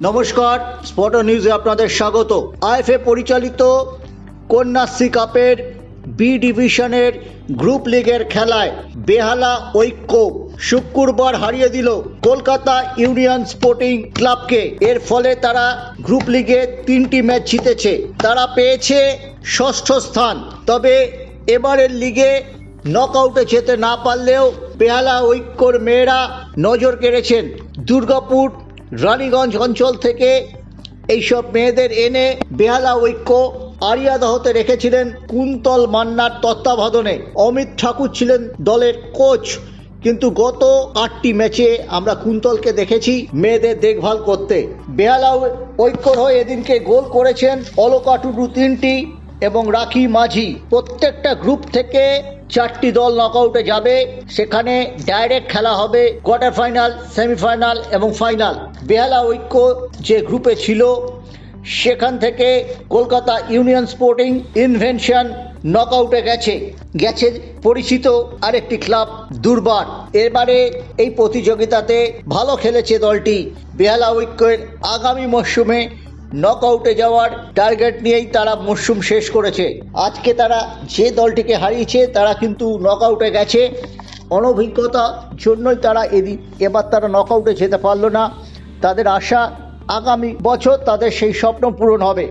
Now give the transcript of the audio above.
নমস্কার, স্পট নিউজে আপনাদের স্বাগত। আইএফএ পরিচালিত কন্যাশ্রী কাপের বি ডিভিশনের গ্রুপ লিগের খেলায় বেহালা ঐক্য শুক্রবার হারিয়ে দিল কলকাতা ইউনিয়ন স্পোর্টিং ক্লাবকে। এর ফলে তারা গ্রুপ লিগে তিনটি ম্যাচ জিতেছে। তারা পেয়েছে ষষ্ঠ স্থান। তবে এবারের লিগে নকআউটে যেতে না পারলেও বেহালা ঐক্যর মেয়েরা নজর কেড়েছেন দুর্গাপুর রানীগঞ্জ অঞ্চল থেকে এইসব মেয়েদের এনে বেহালা ঐক্য আরিয়াদহতে রেখেছিলেন কুন্তল মান্নার তত্ত্বাবধানে। অমিত ঠাকুর ছিলেন দলের কোচ। কিন্তু গত আটটি ম্যাচে আমরা কুন্তলকে দেখেছি মেয়েদের দেখভাল করতে। বেহালা ঐক্যর হয়ে এদিনকে গোল করেছেন অলকা টুডু তিনটি। এবং রাখি মাঝি প্রত্যেকটা গ্রুপ থেকে চারটি দল নকআউটে যাবে। সেখানে ডাইরেক্ট খেলা হবে কোয়ার্টার ফাইনাল সেমিফাইনাল এবং ফাইনাল বেহালা ঐক্য যে গ্রুপে ছিল, সেখান থেকে কলকাতা ইউনিয়ন স্পোর্টিং ইনভেনশন নকআউটে গেছে। গেছে পরিচিত আরেকটি ক্লাব দুর্বার। এবারে এই প্রতিযোগিতাতে ভালো খেলেছে দলটি। বেহালা ঐক্যের আগামী মরশুমে নকআউটে যাওয়ার টার্গেট নিয়েই তারা মরশুম শেষ করেছে। আজকে তারা যে দলটিকে হারিয়েছে, তারা কিন্তু নক আউটে গেছে। অনভিজ্ঞতার জন্যই তারা এদিন, এবার তারা নক আউটে যেতে পারল না। তাদের আশা আগামী বছর তাদের সেই স্বপ্ন পূরণ হবে।